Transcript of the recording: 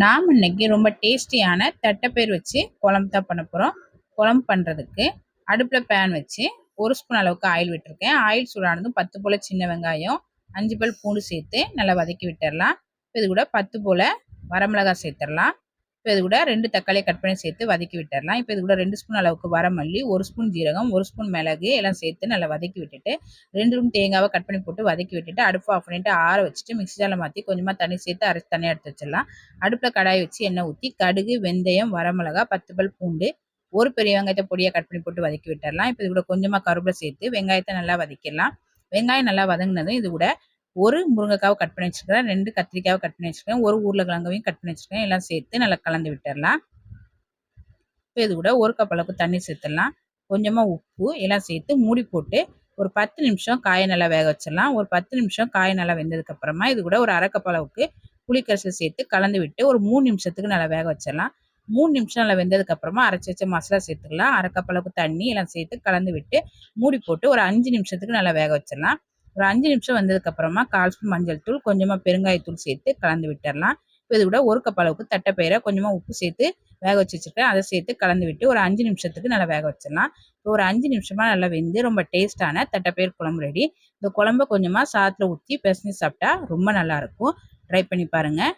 நாம் இன்னைக்கு ரொம்ப டேஸ்டியான தட்டைப்பயிர் வச்சு குழம்பு தான் பண்ண போகிறோம் குழம்பு பண்ணுறதுக்கு அடுப்பில் பேன் வச்சு ஒரு ஸ்பூன் அளவுக்கு ஆயில் விட்டுருக்கேன். ஆயில் சூடானதும் பத்து போல் சின்ன வெங்காயம் அஞ்சு பல் பூண்டு சேர்த்து நல்லா வதக்கி விட்டுடலாம் இது கூட பத்து போல் வரமிளகாய் சேர்த்துடலாம் இப்போ இது கூட ரெண்டு தக்காளியை கட் பண்ணி சேர்த்து வதக்கி விட்டுடலாம். இப்போ இது கூட ரெண்டு ஸ்பூன் அளவுக்கு வரமல்லி ஒரு ஸ்பூன் ஜீரகம் ஒரு ஸ்பூன் மிளகு எல்லாம் சேர்த்து நல்லா வதக்கி விட்டுட்டு ரெண்டு ரூம் தேங்காவை கட் பண்ணி போட்டு வதக்கி விட்டுட்டு அடுப்பு ஆஃப் பண்ணிட்டு ஆற வச்சுட்டு மிக்சி ஜாரில் மாற்றி கொஞ்சமாக தண்ணி சேர்த்து அரைச்சி தனியாக எடுத்து வச்சிடலாம். அடுப்பில் கடாய் வச்சு எண்ணெய் ஊற்றி கடுகு வெந்தயம் வரமிளகா பத்து பல் பூண்டு ஒரு பெரிய வெங்காயத்தை பொடியாக கட் பண்ணி போட்டு வதக்கி விட்டுடலாம். இப்போ இது கூட கொஞ்சமாக கருவேப்பிலை சேர்த்து வெங்காயத்தை நல்லா வதக்கிடலாம். வெங்காயம் நல்லா வதங்கினதும் இது கூட ஒரு முருங்கைக்காவை கட் பண்ணி வச்சுருக்கேன் ரெண்டு கத்திரிக்காவை கட் பண்ணி வச்சுருக்கேன் ஒரு உருளைக்கிழங்கையும் கட் பண்ணி வச்சுருக்கேன் எல்லாம் சேர்த்து நல்லா கலந்து விட்டுடலாம். இப்போ இது கூட ஒரு கப் அளவுக்கு தண்ணி சேர்த்துடலாம். கொஞ்சமாக உப்பு எல்லாம் சேர்த்து மூடி போட்டு ஒரு பத்து நிமிஷம் காயை நல்லா வேக வச்சிடலாம். ஒரு பத்து நிமிஷம் காய் நல்லா வெந்ததுக்கப்புறமா இது கூட ஒரு அரை கப் அளவுக்கு புளிக்கரிசல் சேர்த்து கலந்து விட்டு ஒரு மூணு நிமிஷத்துக்கு நல்லா வேக வச்சிடலாம். மூணு நிமிஷம் நல்லா வெந்ததுக்கப்புறமா அரைச்சி வச்ச மசாலா சேர்த்துக்கலாம் அரை அளவுக்கு தண்ணி எல்லாம் சேர்த்து கலந்து விட்டு மூடி போட்டு ஒரு அஞ்சு நிமிஷத்துக்கு நல்லா வேக வச்சிடலாம். ஒரு அஞ்சு நிமிஷம் வந்ததுக்கப்புறமா கால் ஸ்பூன் மஞ்சள் தூள் கொஞ்சமாக பெருங்காயத்தூள் சேர்த்து கலந்து விட்டுடலாம் இப்போ இது கூட ஒரு கப் அளவுக்கு தட்டைப்பயிரை கொஞ்சமாக உப்பு சேர்த்து வேக வச்சு வச்சுருக்கேன். அதை சேர்த்து கலந்து விட்டு ஒரு அஞ்சு நிமிஷத்துக்கு நல்லா வேக வச்சிடலாம். இப்போ ஒரு அஞ்சு நிமிஷமாக நல்லா வெந்து ரொம்ப டேஸ்ட்டான தட்டைப்பயிர் குழம்பு ரெடி. இந்த குழம்ப கொஞ்சமாக சாத்தில் ஊற்றி பிசைஞ்சு சாப்பிட்டா ரொம்ப நல்லாயிருக்கும் ட்ரை பண்ணி பாருங்கள்